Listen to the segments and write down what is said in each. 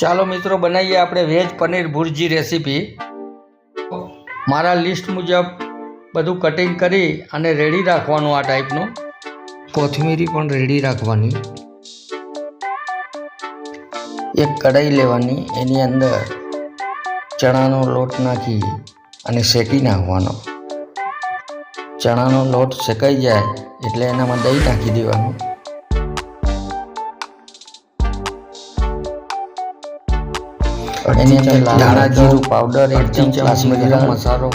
ચાલો મિત્રો, બનાવીએ આપણે વેજ પનીર ભુરજી રેસીપી. મારા લિસ્ટ મુજબ બધું કટિંગ કરી અને રેડી રાખવાનું આ ટાઈપનું કોથમીરી પણ રેડી રાખવાની. એક કઢાઈ લેવાની, એની અંદર ચણાનો લોટ નાખી અને શેકી નાખવાનો. ચણાનો લોટ શેકાઈ જાય એટલે એનામાં દહીં નાખી દેવાનું. એની અંદર ધાણા જીરું પાવડર એક ચમચી ગરમ મસાલો.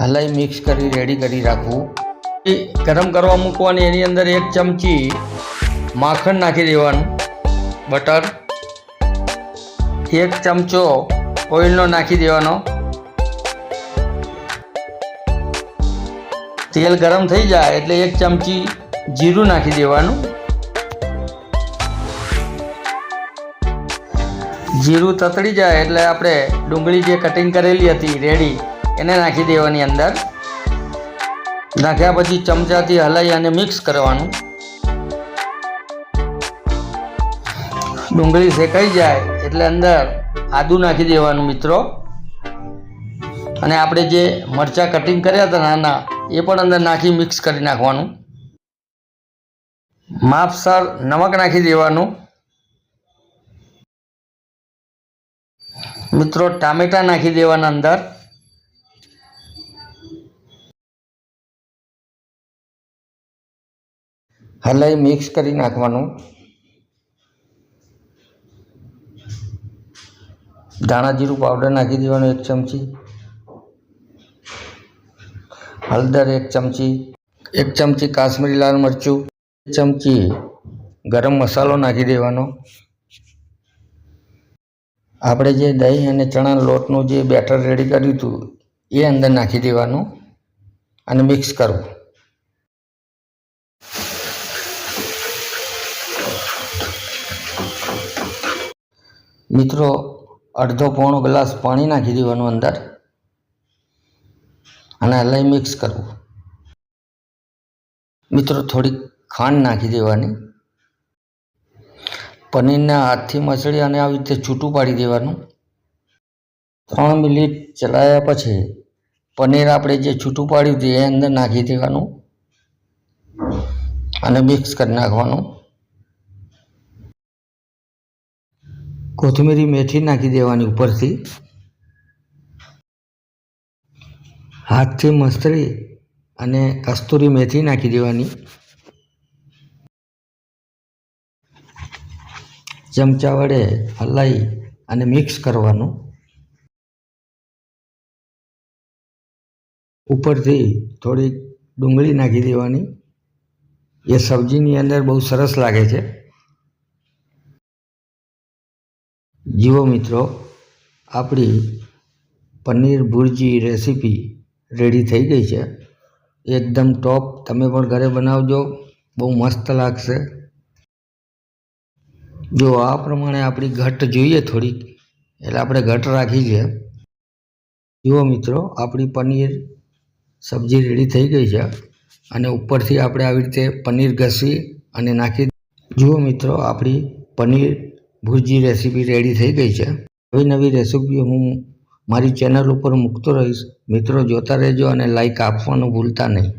હલાઈ મિક્સ કરી રેડી કરી રાખવું. ગરમ કરવા મૂકવાની એની અંદર એક ચમચી માખણ નાખી દેવાનું. બટર. એક ચમચો ઓઇલનો નાખી દેવાનો. તેલ ગરમ થઈ જાય એટલે એક ચમચી જીરું નાખી દેવાનું. જીરું તતડી જાય એટલે આપણે ડુંગળી જે કટિંગ કરેલી હતી રેડી એને નાખી દેવાની અંદર. નાખ્યા પછી ચમચાથી હલાવી અને મિક્સ કરવાનું. ડુંગળી શેકાઈ જાય એટલે અંદર આદું નાખી દેવાનું મિત્રો. અને આપણે જે મરચાં કટિંગ કર્યા હતા નાના, એ પણ અંદર નાખી મિક્સ કરી નાખવાનું. માપસર નમક નાખી દેવાનું. મિત્રો, ટામેટા નાખી દેવાના અંદર. હલાઈ મિક્સ કરી નાખવાનું. ધાણા જીરું પાવડર નાખી દેવાનું એક ચમચી. હળદર એક ચમચી. એક ચમચી કાશ્મીરી લાલ મરચું. એક ચમચી ગરમ મસાલો નાખી દેવાનો. આપણે જે દહીં અને ચણા લોટનું જે બેટર રેડી કર્યું હતું, એ અંદર નાખી દેવાનું અને મિક્સ કરવું. મિત્રો, અડધો પોણો ગ્લાસ પાણી નાખી દેવાનું અંદર અને હલાઈ મિક્સ કરવું. મિત્રો, થોડીક ખાંડ નાખી દેવાની. પનીરને હાથથી મસળી અને આવી રીતે છૂટું પાડી દેવાનું. ત્રણ મિનિટ ચલાવ્યા પછી પનીર આપણે જે છૂટું પાડ્યું હતું એ અંદર નાખી દેવાનું અને મિક્સ કરી નાખવાનું. કોથમીરી મેથી નાખી દેવાની ઉપરથી. હાથથી મસળી અને કસ્તુરી મેથી નાખી દેવાની. ચમચા વડે હલાવી અને મિક્સ કરવાનું. ઉપરથી થોડી ડુંગળી નાખી દેવાની. એ સબ્જીની અંદર બહુ સરસ લાગે છે. જીવો મિત્રો, આપણી પનીર ભુરજી રેસીપી રેડી થઈ ગઈ છે. એકદમ ટોપ તમે પણ ઘરે બનાવજો. બહુ મસ્ત લાગશે. જો આ પ્રમાણે આપણી ઘટ જોઈએ થોડીક, એટલે આપણે ઘટ રાખી છે. જુઓ મિત્રો, આપણી પનીર સબ્જી રેડી થઈ ગઈ છે અને ઉપરથી આપણે આવી રીતે પનીર ઘસી અને નાખી જુઓ મિત્રો, આપણી પનીર ભુરજી રેસીપી રેડી થઈ ગઈ છે. નવી નવી રેસીપી હું મારી ચેનલ ઉપર મૂકતો રહીશ. મિત્રો, જોતા રહેજો અને લાઈક આપવાનું ભૂલતા નહીં.